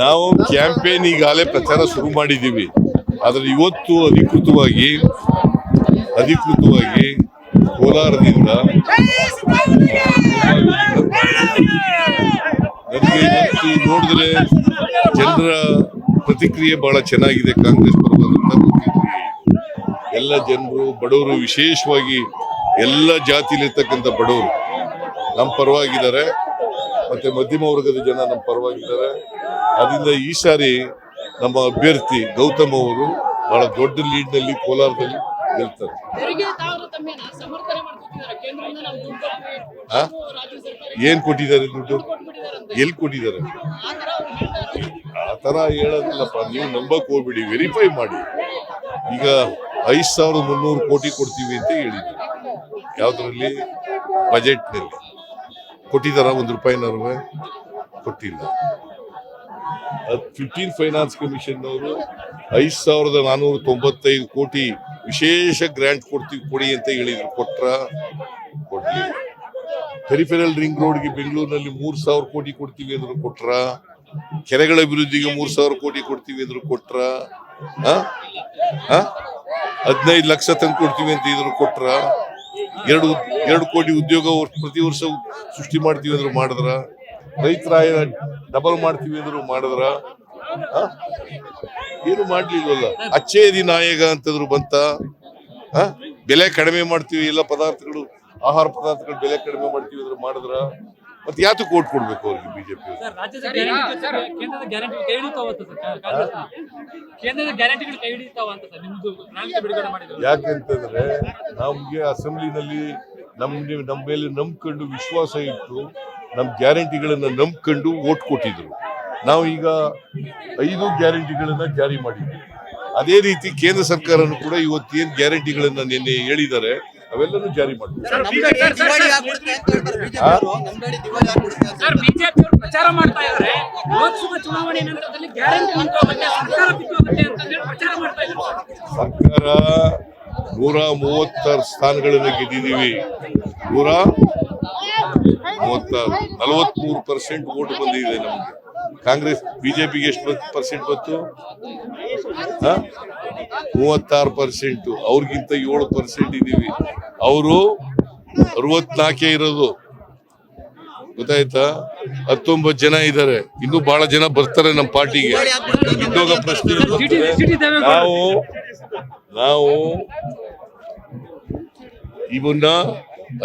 ನಾವು ಕ್ಯಾಂಪೇನ್ ಈಗಾಗಲೇ ಪ್ರಚಾರ ಶುರು ಮಾಡಿದ್ದೀವಿ. ಆದರೆ ಇವತ್ತು ಅಧಿಕೃತವಾಗಿ ಅಧಿಕೃತವಾಗಿ ಕೋಲಾರದಿಂದ ನನಗೆ ಇವತ್ತು ನೋಡಿದ್ರೆ ಜನರ ಪ್ರತಿಕ್ರಿಯೆ ಬಹಳ ಚೆನ್ನಾಗಿದೆ. ಕಾಂಗ್ರೆಸ್ ಪ್ರತಿಕ್ರಿಯೆ ಎಲ್ಲ ಜನರು, ಬಡವರು ವಿಶೇಷವಾಗಿ ಎಲ್ಲ ಜಾತಿಲಿರ್ತಕ್ಕಂಥ ಬಡವರು ನಮ್ಮ ಪರವಾಗಿದ್ದಾರೆ. ಮತ್ತೆ ಮಧ್ಯಮ ವರ್ಗದ ಜನ ನಮ್ಮ ಪರವಾಗಿದ್ದಾರೆ. ಅದರಿಂದ ಈ ಸಾರಿ ನಮ್ಮ ಅಭ್ಯರ್ಥಿ ಗೌತಮ್ ಅವರು ಬಹಳ ದೊಡ್ಡ ಲೀಡ್ನಲ್ಲಿ ಕೋಲಾರದಲ್ಲಿ ಗೆಲ್ತಾರೆ ಏನ್ ಕೊಟ್ಟಿದ್ದಾರೆ ದುಡ್ಡು? ಎಲ್ಲಿ ಕೊಟ್ಟಿದ್ದಾರೆ? ಆ ತರ ಹೇಳೋದಿಲ್ಲಪ್ಪ. ನೀವು ನಂಬಕ್ ಹೋಗ್ಬಿಡಿ ವೆರಿಫೈ ಮಾಡಿ. ಈಗ ಐದು ಸಾವಿರದ ಮುನ್ನೂರು ಕೋಟಿ ಕೊಡ್ತೀವಿ ಅಂತ ಹೇಳಿದ್ರು. ಯಾವ್ದ್ರಲ್ಲಿ? ಬಜೆಟ್ ನಲ್ಲಿ ಕೊಟ್ಟಿದಾರ ಒಂದ್ ರೂಪಾಯಿನವ್ರು ಕೊಟ್ಟಿಲ್ಲ. ಫಿಫ್ಟೀನ್ ಫೈನಾನ್ಸ್ ಕಮಿಷನ್ ಅವರು ಐದ್ ಸಾವಿರದ ನಾನೂರ ತೊಂಬತ್ತೈದು ಕೋಟಿ ವಿಶೇಷ ಗ್ರಾಂಟ್ ಕೊಡ್ತೀವಿ ಕೊಡಿ ಅಂತ ಹೇಳಿದ್ರು. ಕೊಟ್ರ? ಕೊಡ್ಲಿ ಪೆರಿಫೆರಲ್ ರಿಂಗ್ ರೋಡ್ಗೆ ಬೆಂಗಳೂರಿನಲ್ಲಿ ಮೂರ್ ಸಾವಿರ ಕೋಟಿ ಕೊಡ್ತೀವಿ ಅಂದ್ರು ಕೊಟ್ರ? ಕೆರೆಗಳ ಅಭಿವೃದ್ಧಿಗೆ ಮೂರು ಸಾವಿರ ಕೋಟಿ ಕೊಡ್ತೀವಿ ಅಂದ್ರು ಕೊಟ್ರ? ಹದಿನೈದು ಲಕ್ಷ ತಂದು ಕೊಡ್ತೀವಿ ಅಂತ ಇದ್ರು ಕೊಟ್ರ? ಎರಡು ಎರಡು ಕೋಟಿ ಉದ್ಯೋಗ ಪ್ರತಿ ವರ್ಷ ಸೃಷ್ಟಿ ಮಾಡ್ತೀವಿ ಅಂದ್ರು ಮಾಡಿದ್ರ? ರೈತರ ಡಬಲ್ ಮಾಡ್ತೀವಿ ಅಂದ್ರು ಮಾಡಿದ್ರ? ಏನು ಮಾಡ್ಲಿಲ್ವಲ್ಲ? ಅಚ್ಚೇದಿ ನಾಯಕ ಅಂತಂದ್ರು ಬಂತ? ಬೆಲೆ ಕಡಿಮೆ ಮಾಡ್ತೀವಿ, ಎಲ್ಲ ಪದಾರ್ಥಗಳು, ಆಹಾರ ಪದಾರ್ಥಗಳು ಬೆಲೆ ಕಡಿಮೆ ಮಾಡ್ತೀವಿ ಅಂದ್ರೆ ಮಾಡಿದ್ರ? ಮತ್ತೆ ಯಾತಕ್ಕೆ ಓಟ್ ಕೊಡ್ಬೇಕು ಅವ್ರಿಗೆ ಬಿಜೆಪಿ ಸರ್ ರಾಜ್ಯದ ಗ್ಯಾರಂಟಿ ಜೊತೆಗೆ ಕೇಂದ್ರದ ಗ್ಯಾರಂಟಿ ಕೈ ಹಿಡಿತಾವಂತ ಸರ್ ಕಾ- ಕೇಂದ್ರದ ಗ್ಯಾರಂಟಿಗಳು ಕೈ ಹಿಡಿತಾವ ಅಂತ ಸರ್ ನಿಮ್ದು ಪ್ರಣಾಳಿಕೆ ಬಿಡುಗಡೆ ಮಾಡಿದ್ರು. ಯಾಕೆಂತಂದ್ರೆ ನಮ್ಗೆ ಅಸೆಂಬ್ಲಿನಲ್ಲಿ ನಮ್ ನಮ್ಮ ಮೇಲೆ ನಂಬ್ಕೊಂಡು ವಿಶ್ವಾಸ ಇಟ್ಟು ನಮ್ ಗ್ಯಾರಂಟಿಗಳನ್ನ ನಂಬ್ಕೊಂಡು ಓಟ್ ಕೊಟ್ಟಿದ್ರು. ನಾವು ಈಗ ಐದು ಗ್ಯಾರಂಟಿಗಳನ್ನ ಜಾರಿ ಮಾಡಿದ್ವಿ. ಅದೇ ರೀತಿ ಕೇಂದ್ರ ಸರ್ಕಾರನು ಕೂಡ ಇವತ್ತೇನು ಗ್ಯಾರಂಟಿಗಳನ್ನ ನಿನ್ನೆ ಹೇಳಿದ್ದಾರೆ. ಅವೆಲ್ಲನೂ ಜಾರಿ ಸರ್ಕಾರ ಬಿತ್ತೋಗುತ್ತೆ ಅಂತ ಹೇಳಿ ಪ್ರಚಾರ ಮಾಡ್ತಾ ಇದ್ದಾರೆ ಸರ್ಕಾರ ನೂರ ಮೂವತ್ತಾರು ಸ್ಥಾನಗಳನ್ನು ಗೆದ್ದಿದ್ದೀವಿ. ನೂರ ಮೂವತ್ತಾರು ನಲವತ್ಮೂರು ಪರ್ಸೆಂಟ್ ಓಟ್ ಬಂದಿದೆ ನಮಗೆ. ಕಾಂಗ್ರೆಸ್ ಬಿಜೆಪಿಗೆ ಎಷ್ಟು ಪರ್ಸೆಂಟ್ ಬಂತು? ಹ? ಮೂವತ್ತಾರು ಪರ್ಸೆಂಟ್ ಅವ್ರಿಗಿಂತ ಏಳು ಪರ್ಸೆಂಟ್ ಇದೀವಿ. ಅವರು ಅರವತ್ನಾಲ್ಕೇ ಇರೋದು. ಗೊತ್ತಾಯ್ತಾ? ಹತ್ತೊಂಬತ್ತು ಜನ ಇದ್ದಾರೆ. ಇನ್ನೂ ಬಹಳ ಜನ ಬರ್ತಾರೆ ನಮ್ಮ ಪಾರ್ಟಿಗೆ. ಉದ್ಯೋಗ ಪ್ರಶ್ನೆ ನಾವು ನಾವು ಇವನ್ನ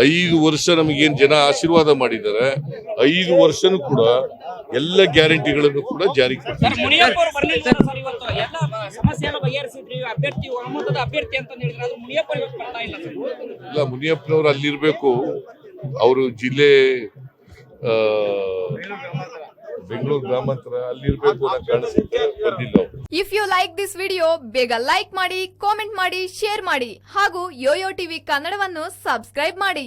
ಐದು ವರ್ಷ ನಮಗೇನ್ ಜನ ಆಶೀರ್ವಾದ ಮಾಡಿದ್ದಾರೆ. ಐದು ವರ್ಷನೂ ಕೂಡ ಎಲ್ಲ ಗ್ಯಾರಂಟಿಗಳನ್ನು ಕೂಡ ಜಾರಿ ಸರ್ ಮುನಿಯಪ್ಪ ಅವರು ಇವತ್ತು ಎಲ್ಲ ಬ- ಸಮಸ್ಯೆಯನ್ನು ಬಗೆಹರಿಸಿದ್ರಿ ಅಭ್ಯರ್ಥಿ ಅಂತ ಹೇಳಿದ್ರೆ ಅದು ಮುನಿಯಪ್ಪ ಇವತ್ತು ಇಲ್ಲ ಮುನಿಯಪ್ಪನವರು ಇಲ್ಲ ಮುನಿಯಪ್ಪನವ್ರು ಅಲ್ಲಿರ್ಬೇಕು. ಅವರು ಜಿಲ್ಲೆ ಆ, ಬೆಂಗಳೂರು ಗ್ರಾಮಾಂತರ ಅಲ್ಲಿರ್ಬೇಕು ಕಾಣಿಸುತ್ತೆ ಬಂದಿಲ್ಲ if you like this video ಬೇಗ ಲೈಕ್ ಮಾಡಿ ಕಾಮೆಂಟ್ ಮಾಡಿ ಶೇರ್ ಮಾಡಿ ಹಾಗೂ ಯೋಯೋ ಟಿವಿ ಕನ್ನಡವನ್ನು ಸಬ್ಸ್ಕ್ರೈಬ್ ಮಾಡಿ.